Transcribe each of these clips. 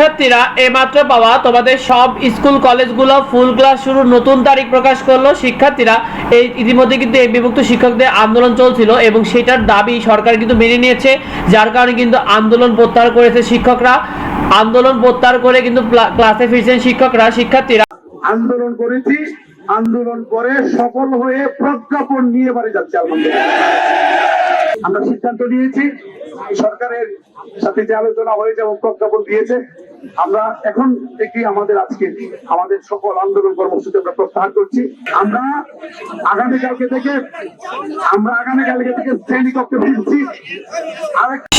শিক্ষার্থীরা এইমাত্র পাওয়া তোমাদের সব স্কুল কলেজগুলো ফুল ক্লাস শুরুর নতুন তারিখ প্রকাশ করল। শিক্ষার্থীরা এই ইতিমধ্যে কিন্তু এই বিভক্ত শিক্ষকদের আন্দোলন চলছিল এবং সেটার দাবি সরকার কিন্তু মেনে নিয়েছে, যার কারণে কিন্তু আন্দোলন প্রত্যাহার করেছে শিক্ষকরা। আন্দোলন প্রত্যাহার করে কিন্তু ক্লাসে ফিরছেন শিক্ষকরা। শিক্ষার্থীরা আন্দোলন করেছি, আন্দোলন করে সফল হয়ে প্রজ্ঞাপন নিয়ে বাড়ি যাচ্ছে আমরা সিদ্ধান্ত নিয়েছি, সরকারের সাথে যে আলোচনা হয়েছে এবং প্রজ্ঞাপন দিয়েছে আমরা এখন থেকে আমাদের আজকে, আমাদের সকল আন্দোলন কর্মসূচি আমরা প্রত্যাহার করছি। আমরা আগামীকালকে থেকে, আমরা আগামীকালকে থেকে শ্রেণীকক্ষে ফিরছি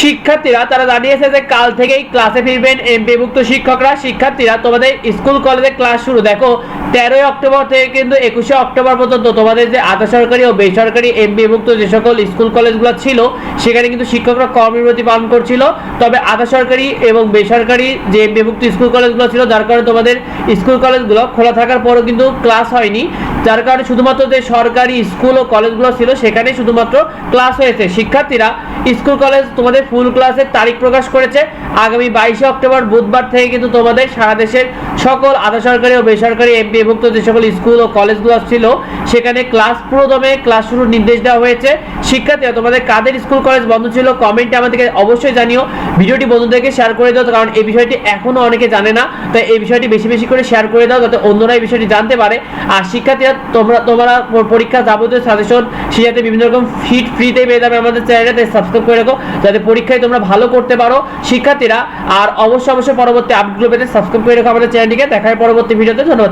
শিক্ষার্থীরা, তারা জানিয়েছে যে কাল থেকেই ক্লাসে ফিরবেন এমপিভুক্ত শিক্ষকরা। শিক্ষার্থীরা, তোমাদের স্কুল, কলেজে ক্লাস শুরু। দেখো তেরোই অক্টোবর থেকে কিন্তু একুশে অক্টোবর পর্যন্ত তোমাদের যে আধা সরকারি ও বেসরকারি এমবিভুক্ত যে সকল স্কুল কলেজগুলো ছিল, সেখানে কিন্তু শিক্ষকরা কর্মবিরতি পালন করছিল। তবে আধা সরকারি এবং বেসরকারি যে এমবিভুক্ত স্কুল কলেজগুলো ছিল, যার কারণে তোমাদের স্কুল কলেজগুলো খোলা থাকার পরও কিন্তু ক্লাস হয়নি। যার কারণে শুধুমাত্র যে সরকারি স্কুল ও কলেজগুলো ছিল সেখানে শুধুমাত্র ক্লাস হয়েছে। শিক্ষার্থীরা স্কুল কলেজ তোমাদের ফুল ক্লাসের তারিখ প্রকাশ করেছে। আগামী বাইশে অক্টোবর বুধবার থেকে কিন্তু তোমাদের সারা দেশের সকল আধা সরকারি ও বেসরকারি এমপিভুক্ত যে সকল স্কুল ও কলেজগুলো ছিল, সেখানে ক্লাস পুরোদমে ক্লাস শুরুর নির্দেশ দেওয়া হয়েছে। শিক্ষার্থীরা, তোমাদের কাদের স্কুল কলেজ বন্ধ ছিল কমেন্টে আমাদেরকে অবশ্যই জানিও। ভিডিওটি বন্ধুদেরকে শেয়ার করে দাও, কারণ এই বিষয়টি এখনও অনেকে জানে না। তাই এই বিষয়টি বেশি বেশি করে শেয়ার করে দাও, যাতে অন্যরা এই বিষয়টি জানতে পারে। আর শিক্ষার্থীরা তোমরা তোমরা পরীক্ষা যাবতীয় সাজেশন সে যাতে বিভিন্ন রকম ফিট ফ্রিতে পেয়ে যাবে আমাদের চ্যানেলে তাই সাবস্ক্রাইব করে রাখো, যাতে পরীক্ষায় তোমরা ভালো করতে পারো শিক্ষার্থীরা। আর অবশ্যই অবশ্যই পরবর্তী আপডেটগুলো পেতে সাবস্ক্রাইব করে রাখো আমাদের চ্যানেলটিকে দেখায় পরবর্তী ভিডিওতে ধন্যবাদ।